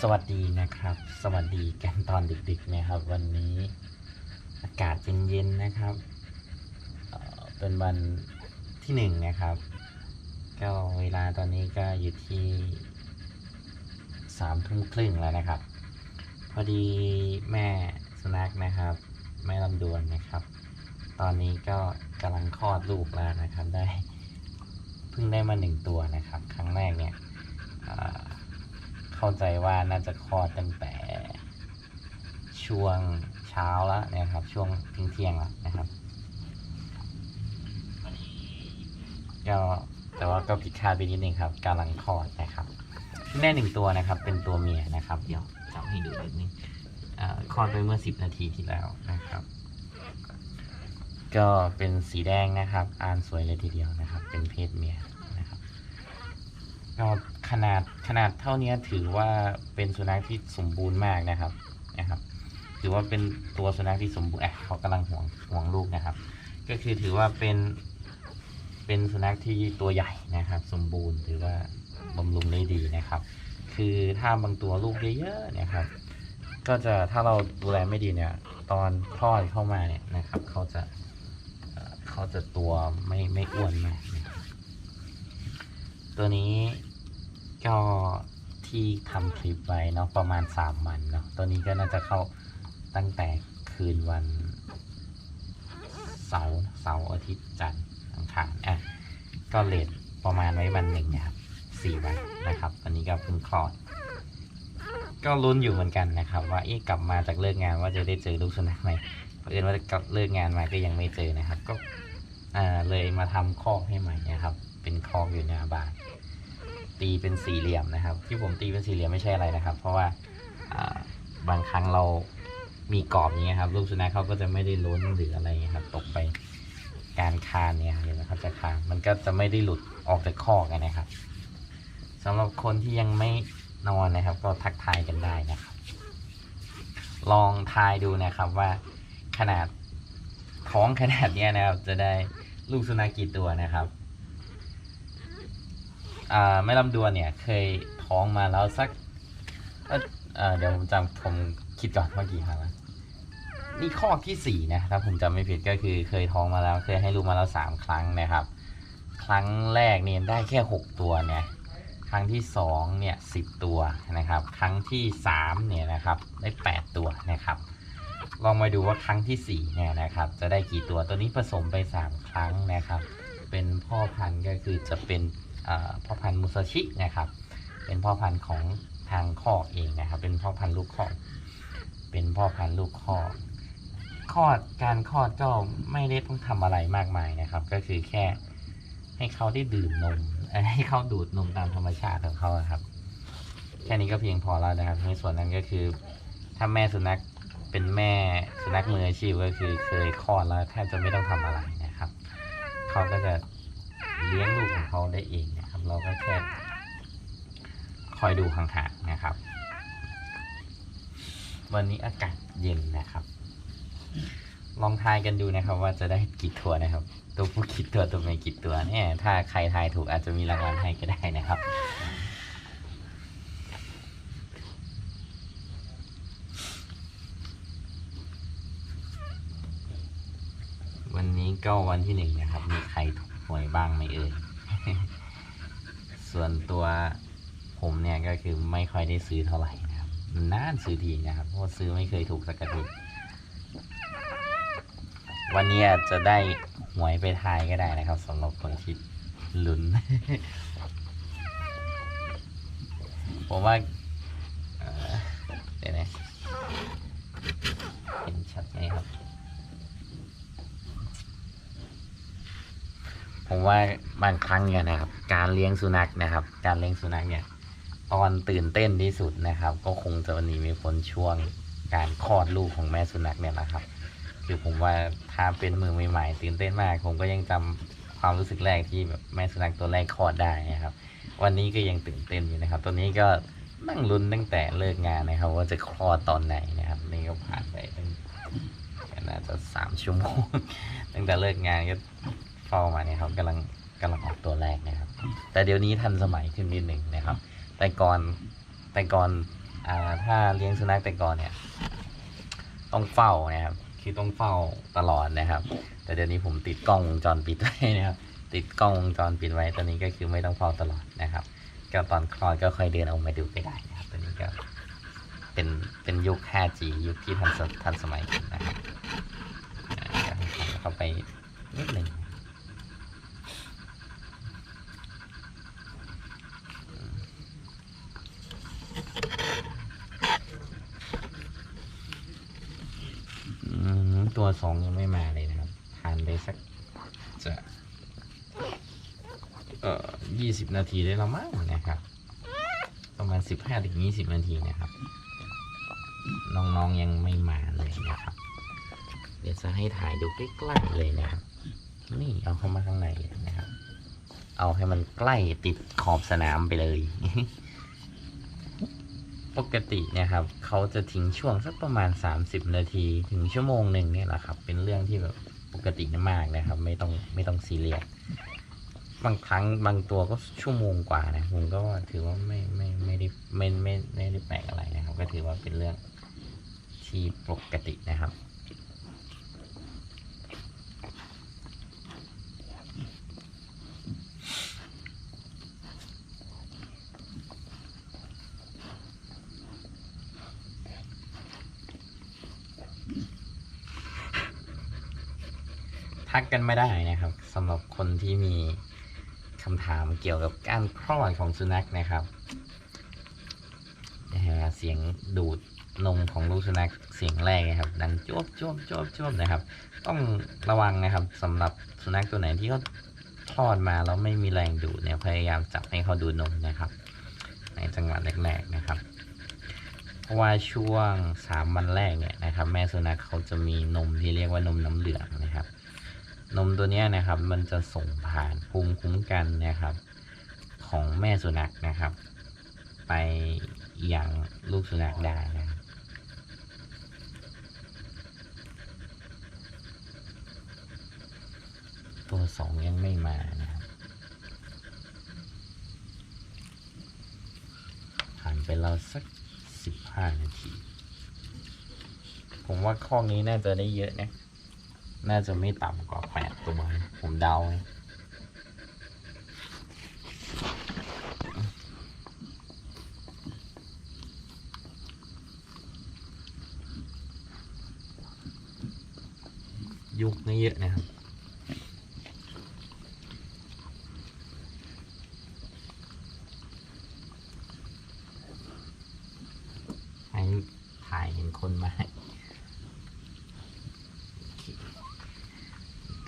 สวัสดีนะครับ สวัสดีกันตอนดึกๆนะครับ วันนี้อากาศเย็นๆนะครับเป็นวันที่หนึ่งนะครับ ก็เวลาตอนนี้ก็อยู่ที่สามทุ่มครึ่งแล้วนะครับ พอดีแม่สุนัขนะครับ แม่ลำดวนนะครับ ตอนนี้ก็กำลังคลอดลูกแล้วนะครับได้เพิ่งได้มาหนึ่งตัวนะครับ ครั้งแรกเนี่ย เข้าใจว่าน่าจะคลอดตั้งแต่ช่วงเช้าแล้วนะครับ ช่วงเที่ยงเที่ยงแล้วนะครับก็แต่ว่าก็ผิดคาดไปนิดนึงครับกำลังคลอดนะครับแม่หนึ่งตัวนะครับ เป็นตัวเมียนะครับ เดี๋ยวจะให้ดูนิดนึงคลอดไปเมื่อสิบนาทีที่แล้วนะครับ ก็เป็นสีแดงนะครับ อ่านสวยเลยทีเดียวนะครับ เป็นเพศเมีย ครับก็ขนาดขนาดเท่านี้ถือว่าเป็นสุนัขที่สมบูรณ์มากนะครับนะครับ ถือว่าเป็นตัวสุนัขที่สมบูรณ์อะเขากำลังห่วงห่วงลูกนะครับ ก็คือถือว่าเป็นเป็นสุนัขที่ตัวใหญ่นะครับ สมบูรณ์ถือว่าบำรุงได้ดีนะครับ คือถ้าบางตัวลูกเยอะๆนี่ยครับ ก็จะถ้าเราดูแลไม่ดีเนี่ย ตอนคลอดเข้ามาเนี่ยนะครับ เขาจะเขาจะตัวไม่ไม่อ้วนมากนะ ตัวนี้ก็ที่ทำคลิปไว้เนาะประมาณสามวันเนาะตัวนี้ก็น่าจะเข้าตั้งแต่คืนวัน เสาร์เสาร์อาทิตย์จันทร์อังคารอะก็เลทประมาณไว้วันหนึ่งนะครับสี่วันนะครับตอนนี้ก็เพิ่งคลอด ก็ลุ้นอยู่เหมือนกันนะครับ ว่าเอ๊ะกลับมาจากเลิกงานว่าจะได้เจอลูกสุนัขไหมเพราะเอิญว่ากลับเลิกงานมาก็ยังไม่เจอนะครับ ก็ เลยมาทำคอกให้ใหม่นะครับ เป็นคอกอยู่หน้าบ้านตีเป็นสี่เหลี่ยมนะครับ ที่ผมตีเป็นสี่เหลี่ยมไม่ใช่อะไรนะครับ เพราะว่าบางครั้งเรามีกรอบอย่างเงี้ครับลูกสุนัขเขาก็จะไม่ได้ล้นหรืออะไรครับ ตกไปการคานเนี่ยเห็นไหมครับจะคานมันก็จะไม่ได้หลุดออกจากคอกันนะครับสำหรับคนที่ยังไม่นอนนะครับ ก็ทักทายกันได้นะครับ ลองทายดูนะครับว่าขนาดท้องขนาดเนี้ยนะครับจะได้ ลูกสุนัขกี่ตัวนะครับอ่าแม่ลำดวนเนี่ยเคยท้องมาแล้วสักเอ่อเดี๋ยวผมจำผมคิดก่อนว่ากี่ครั้งนี่ข้อที่สี่นะถ้าผมจำไม่ผิดก็คือเคยท้องมาแล้ว เคยให้ลูกมาแล้วสามครั้งนะครับ ครั้งแรกเนี่ยได้แค่หกตัวเนี่ยครั้งที่สองเนี่ยสิบตัวนะครับ ครั้งที่สามเนี่ยนะครับได้แปดตัวนะครับ ลองมาดูว่าครั้งที่สี่เนี่ยนะครับ จะได้กี่ตัวตัวนี้ผสมไปสามครั้งนะครับ เป็นพ่อพันธุ์ก็คือจะเป็นพ่อพันธุ์มุซาชินะครับ เป็นพ่อพันธุ์ของทางคอเองนะครับ เป็นพ่อพันธุ์ลูกคอเป็นพ่อพันธุ์ลูกคอคลอดการคลอดก็ไม่ได้ต้องทำอะไรมากมายนะครับ ก็คือแค่ให้เขาได้ดื่มนมให้เขาดูดนมตามธรรมชาติของเขาครับ แค่นี้ก็เพียงพอแล้วนะครับในส่วนนั้นก็คือถ้าแม่สุนัข เป็นแม่สุนัขมืออาชีพก็คือเคยคลอดแล้วแทบจะไม่ต้องทำอะไรนะครับเขาก็จะเลี้ยงลูกของเขาได้เองนะครับ เราก็แค่คอยดูห่างๆนะครับ วันนี้อากาศเย็นนะครับ ลองทายกันดูนะครับ ว่าจะได้กี่ตัวนะครับ ตัวผู้กี่ตัวตัวเมียกี่ตัวเนี่ยถ้าใครทายถูกอาจจะมีรางวัลให้ก็ได้นะครับ วันนี้ ก็วันที่หนึ่งนะครับ มีใครถูกหวยบ้างไหมเอ่ย ส่วนตัวผมเนี่ยก็คือไม่ค่อยได้ซื้อเท่าไหร่นะครับนานซื้อทีนะครับเพราะซื้อไม่เคยถูกสักกระทีวันนี้จะได้หวยไปทายก็ได้นะครับสำหรับคนที่ลุ้น ผมว่าเอ่อเดี๋ยวนะเห็นชัดไหมครับ ผมว่าบางครั้งเนี่ยนะครับ การเลี้ยงสุนัขนะครับ การเลี้ยงสุนัขเนี่ย ตอนตื่นเต้นที่สุดนะครับ ก็คงจะวันนี้มีผลช่วงการคลอดลูกของแม่สุนัขเนี่ยแหละครับ คือผมว่าถ้าเป็นมือใหม่ๆตื่นเต้นมาก ผมก็ยังจำความรู้สึกแรกที่แบบแม่สุนัขตัวแรกคลอดได้นะครับ วันนี้ก็ยังตื่นเต้นอยู่นะครับ ตอนนี้ก็นั่งลุ้นตั้งแต่เลิกงานนะครับ ว่าจะคลอดตอนไหนนะครับ นี่ก็ผ่านไปตั้งน่าจะสามชั่วโมงตั้งแต่เลิกงานก็ เฝ้ามาเนี่ยครับกำลังกำลังออกตัวแรกนะครับ แต่เดี๋ยวนี้ทันสมัยขึ้นนิดหนึ่งนะครับ แต่ก่อนแต่ก่อนอ่าถ้าเลี้ยงสุนัขแต่ก่อนเนี่ย ต้องเฝ้านะครับคือต้องเฝ้าตลอดนะครับ แต่เดี๋ยวนี้ผมติดกล้องวงจรปิดไว้นะครับติดกล้องวงจรปิดไว้ตอนนี้ก็คือไม่ต้องเฝ้าตลอดนะครับก็ตอนคลอดก็ค่อยเดินออกมาดูไปได้นะครับตอนนี้ก็เป็นเป็นยุค 5G ยุคที่ทันสทันสมัยขึ้นนะครับเข้าไปนิดหนึ่ง อืม ตัวสองยังไม่มาเลยนะครับทานไปสักจะเอ่อยี่สิบนาทีได้แล้วมั้งนะครับ ประมาณสิบห้าถึงยี่สิบนาทีนะครับ น้องๆยังไม่มาเลยนะครับ เดี๋ยวจะให้ถ่ายดูใกล้ๆเลยนะครับ นี่เอาเข้ามาข้างในเลยนะครับ เอาให้มันใกล้ติดขอบสนามไปเลย ปกติเนี่ยครับเขาจะทิ้งช่วงสักประมาณ 30 นาทีถึงชั่วโมงหนึ่งเนี่ยแหละครับ เป็นเรื่องที่แบบปกติมากนะครับ ไม่ต้องไม่ต้องซีเรียสบางครั้งบางตัวก็ชั่วโมงกว่านะผมก็ถือว่าไม่ไม่ไม่ได้ไม่ไม่ไม่ได้แปลกอะไรนะครับ ก็ถือว่าเป็นเรื่องที่ปกตินะครับ ทักกันไม่ได้นะครับสำหรับคนที่มีคำถามเกี่ยวกับการคลอดของสุนัขนะครับนะฮะเสียงดูดนมของลูกสุนัขเสียงแรกนะครับ ดังจวบจวบจวบจวบนะครับ ต้องระวังนะครับสำหรับสุนัขตัวไหนที่เขาคลอดมาแล้วไม่มีแรงดูดเนี่ยพยายามจับให้เขาดูดนมนะครับ ในจังหวะแรกๆนะครับเพราะว่าช่วงสามวันแรกเนี่ยนะครับ แม่สุนัขเขาจะมีนมที่เรียกว่านมน้ำเหลืองนะครับ นมตัวนี้นะครับ มันจะส่งผ่านภูมิคุ้มกันนะครับ ของแม่สุนัขนะครับ ไปยังลูกสุนัขได้นะครับตัวสองยังไม่มานะครับ ผ่านไปแล้วสักสิบห้านาที ผมว่าข้อนี้น่าจะได้เยอะนะ น่าจะไม่ต่ำกว่าแปดตัว ผมเดายุคนี่เยอะนะครับ ให้ถ่ายเห็นคนมาให้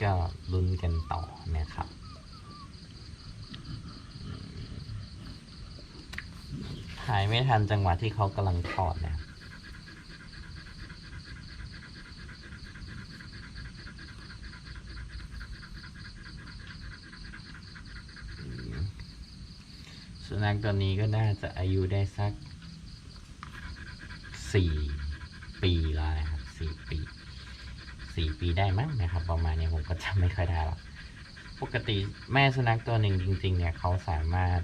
ก็ลุ้นกันต่อนะครับอืมถ่ายไม่ ทันจังหวะที่เขากำลังทอดนะสุนัขตัวนี้ก็น่าจะอายุได้สักสี่ปีแล้วนะครับสี่ปีสี่ปีได้มั้งนะครับ ประมาณเนี้ยผมก็จำไม่ค่อยได้หรอกปกติแม่สุนัขตัวหนึ่งจริง ๆ เนี่ยเขาสามารถ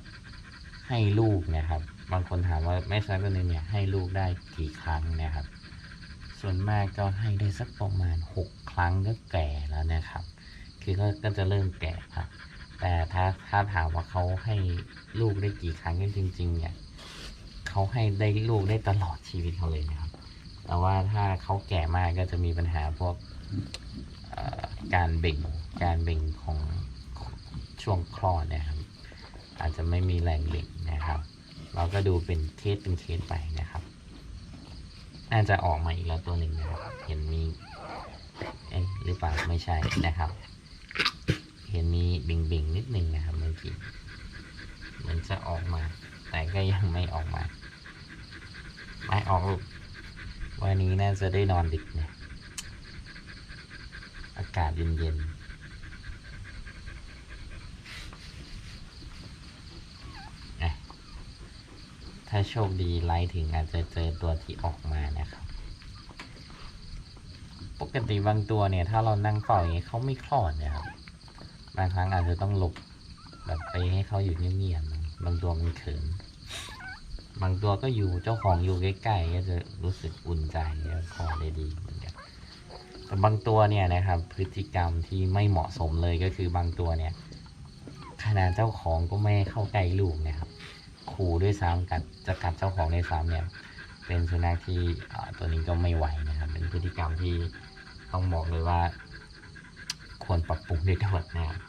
ให้ลูกนะครับ บางคนถามว่าแม่สุนัขตัวหนึ่งเนี่ยให้ลูกได้กี่ครั้งนะครับ ส่วนมากก็ให้ได้สักประมาณหกครั้งก็แก่แล้วนะครับ คือก็ก็จะเริ่มแก่ครับ แต่ถ้าถ้าถามว่าเขาให้ลูกได้กี่ครั้งก็จริง ๆ เนี่ยเขาให้ได้ลูกได้ตลอดชีวิตเขาเลยนะครับ แต่ว่าถ้าเขาแก่มากก็จะมีปัญหาพวกการเบ่งการเบ่งของช่วงคลอดนะครับ อาจจะไม่มีแรงเบ่งนะครับ เราก็ดูเป็นเคสเป็นเคสไปนะครับ น่าจะออกมาอีกแล้วตัวหนึ่งนะครับ เห็นมีเอ๊ะหรือเปล่าไม่ใช่นะครับ เห็นมีบิงบิงนิดนึงนะครับเมื่อกี้เหมันจะออกมา แต่ก็ยังไม่ออกมา ไม่ออกลูกวันนี้น่าจะได้นอนดึกเนี่ยอากาศเย็นๆอะ ถ้าโชคดีไลท์ถึงอาจจะเจอตัวที่ออกมานะครับ ปกติบางตัวเนี่ย ถ้าเรานั่งเฝ้าอย่างนี้เขาไม่คลอดนะครับบางครั้งอาจจะต้องหลบแบบไปให้เขาอยู่เงียบๆบางตัวมันเขิน บางตัวก็อยู่เจ้าของอยู่ใกล้ๆก็จะรู้สึกอุ่นใจแล้วคอได้ดีเหมือนกันแต่บางตัวเนี่ยนะครับ พฤติกรรมที่ไม่เหมาะสมเลยก็คือบางตัวเนี่ยขนาดเจ้าของก็ไม่เข้าใกล้ลูกนะครับ ขู่ด้วยซ้ำกัดจะกัดเจ้าของด้วยซ้ำเนี่ย เป็นสุนัขที่ตัวนี้ก็ไม่ไหวนะครับ เป็นพฤติกรรมที่ต้องบอกเลยว่า ควรปรับปรุงด้วยทั้งหมดนะครับ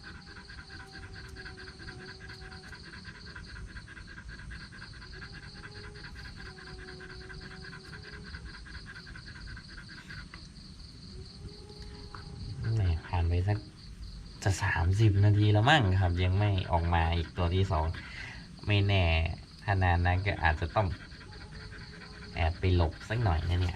ผ่านไปสักจะสามสิบนาทีแล้วมั้งครับ ยังไม่ออกมาอีกตัวที่สอง ไม่แน่ถ้านานนั้นก็อาจจะต้องแอบไปหลบสักหน่อยนะเนี่ย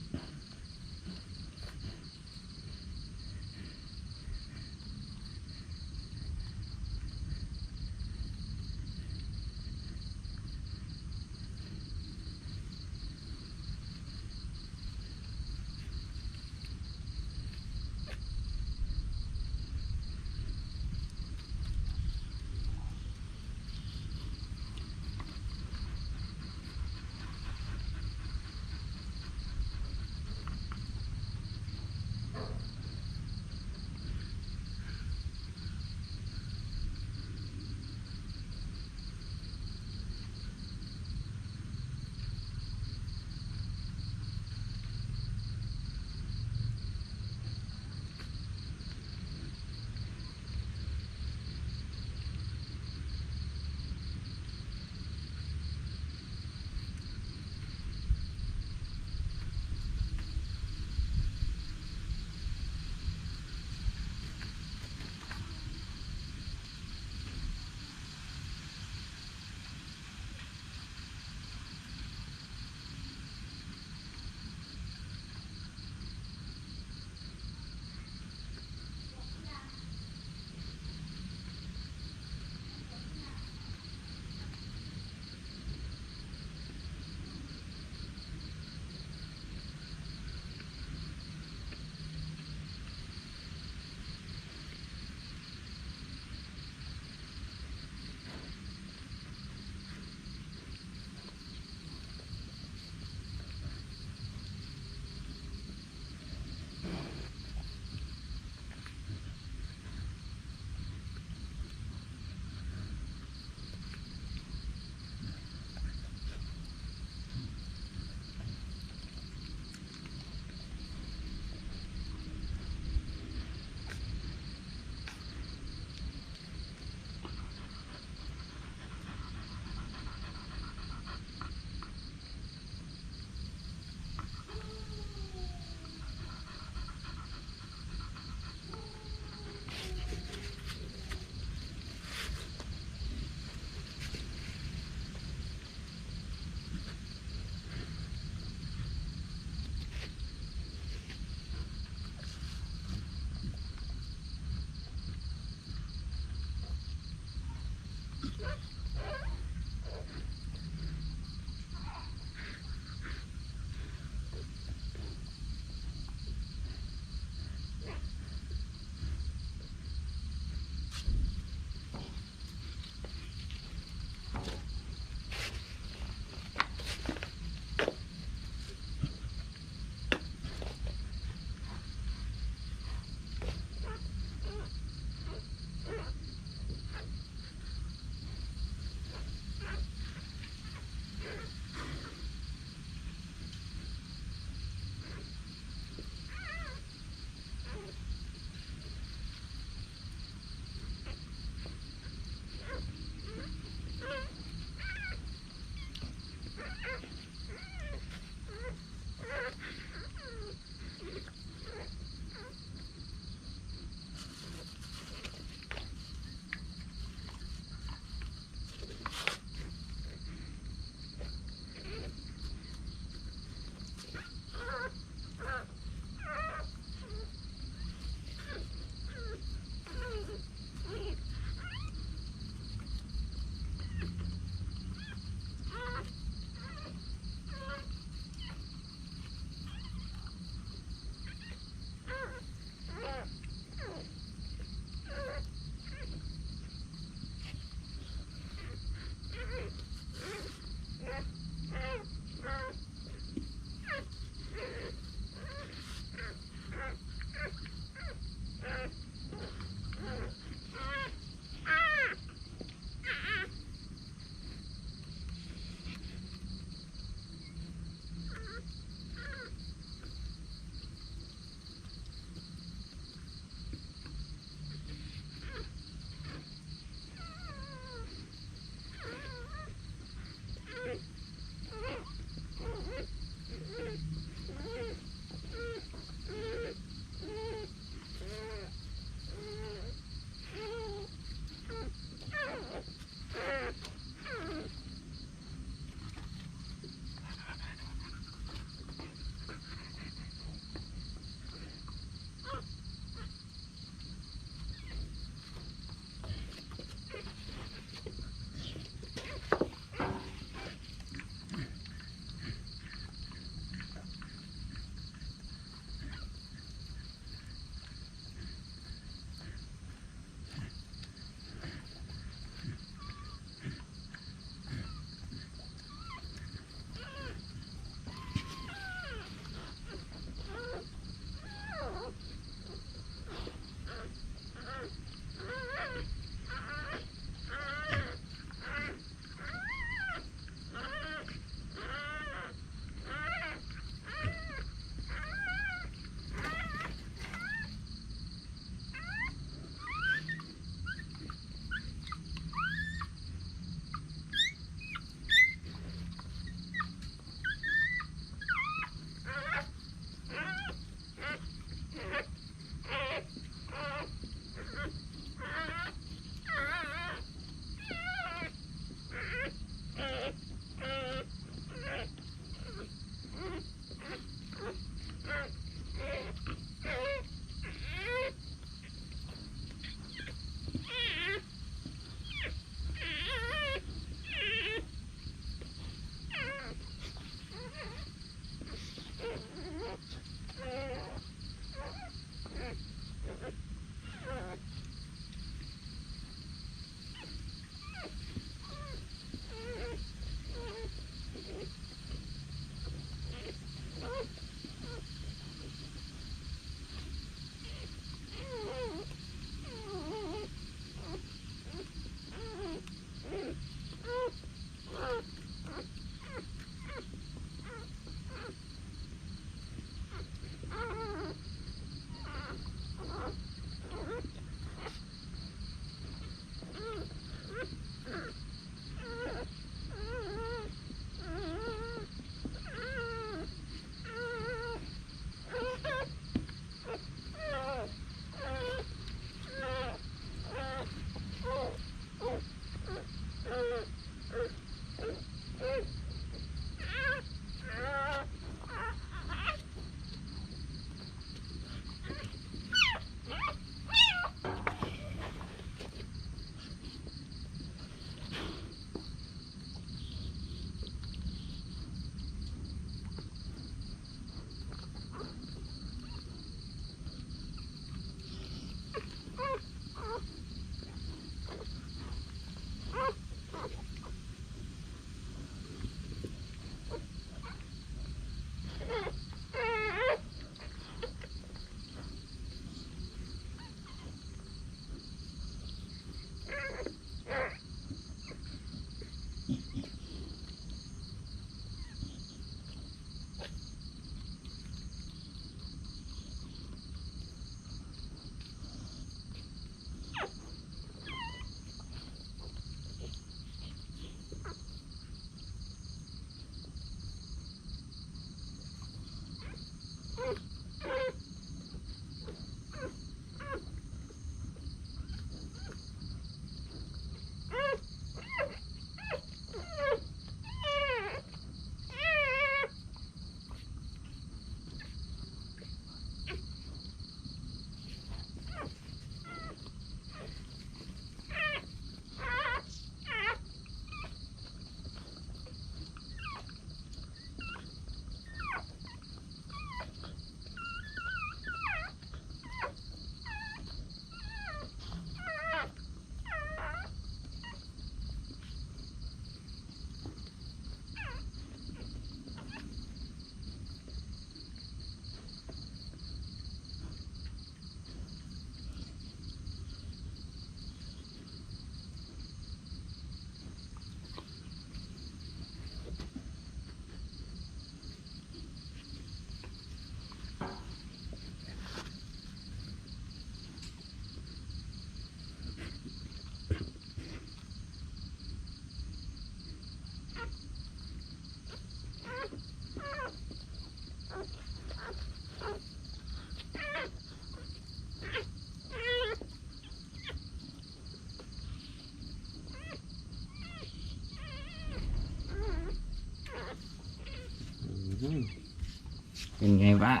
เป็นไงบ้าง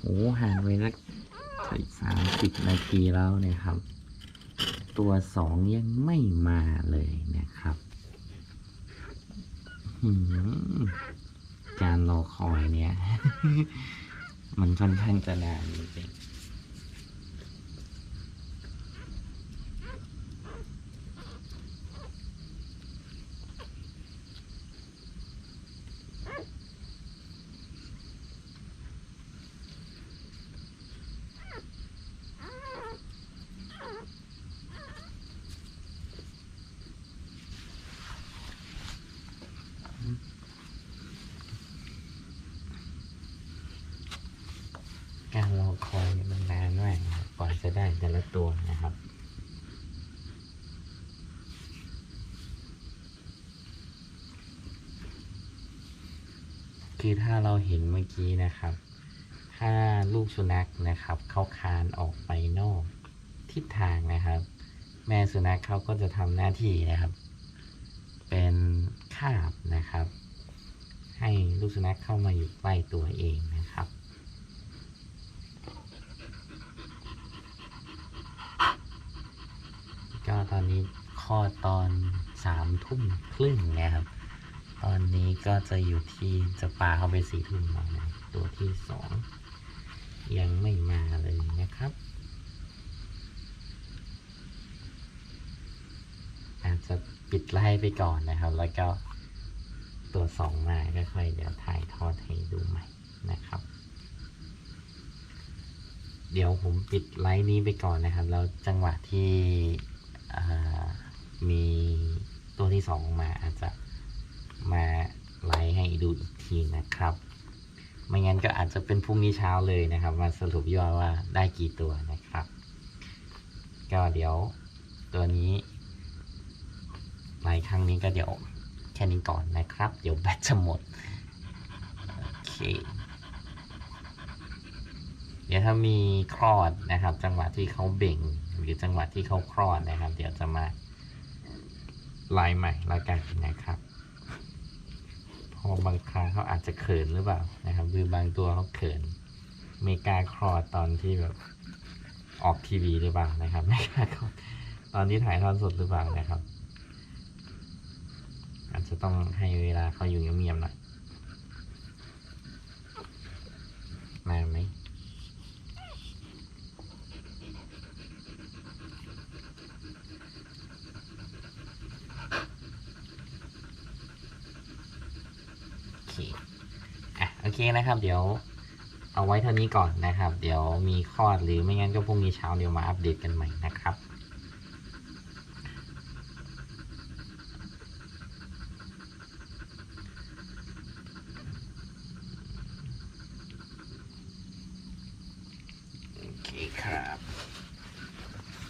โอ้ห่างไปสักสามสิบนาทีแล้วนะครับ ตัวสองยังไม่มาเลยนะครับการรอคอยเนี่ยมันค่อนข้างจะนานจริงๆ การรอคอยเนี่ยมันนานมากนะครับกว่าจะได้แต่ ละตัวนะครับคือถ้าเราเห็นเมื่อกี้นะครับ ถ้าลูกสุนัขนะครับ เขาคานออกไปนอกทิศทางนะครับ แม่สุนัขเขาก็จะทำหน้าที่นะครับ เป็นคาบนะครับ ให้ลูกสุนัขเข้ามาอยู่ใกล้ตัวเองนะครับ ก็ ตอนนี้ข้อดตอนสามทุ่มครึ่งนะครับ ตอนนี้ก็จะอยู่ที่จะปาเข้าไปสี่ทุ่มแล้วนะตัวที่สองยังไม่มาเลยนะครับ อาจจะปิดไล่ไปก่อนนะครับ แล้วก็ตัวสองมาก็ค่อยเดี๋ยวถ่ายทอดให้ดูใหม่นะครับ เดี๋ยวผมปิดไลฟ์นี้ไปก่อนนะครับ แล้วจังหวะที่ มีตัวที่สองมาอาจจะมาไลฟ์ให้ดูอีกทีนะครับ ไม่งั้นก็อาจจะเป็นพรุ่งนี้เช้าเลยนะครับ มาสรุปยอดว่าได้กี่ตัวนะครับ ก็เดี๋ยวตัวนี้ไลฟ์ครั้งนี้ก็เดี๋ยวแค่นี้ก่อนนะครับ เดี๋ยวแบตจะหมด โอเค เดี๋ยวถ้ามีคลอดนะครับ จังหวะที่เขาเบ่ง หรือจังหวะที่เขาคลอดนะครับ เดี๋ยวจะมาไลน์ใหม่ล้วกันนะครับเพอบางครั้งเขาอาจจะเขินหรือเปล่านะครับหรือบางตัวเขาเขินไม่กล้าคลอดตอนที่แบบออกทีวีหรือเปล่านะครับไม่กล้าคลอดตอนที่ถ่ายทอดสดหรือเปล่านะครับ อาจจะต้องให้เวลาเขาอยู่เงียบๆหน่อยมาไหม โอเค อะ โอเค นะครับ เดี๋ยวเอาไว้เท่านี้ก่อนนะครับ เดี๋ยวมีคลอดหรือไม่งั้นก็พรุ่งนี้เช้าเดี๋ยวมาอัปเดตกันใหม่นะครับ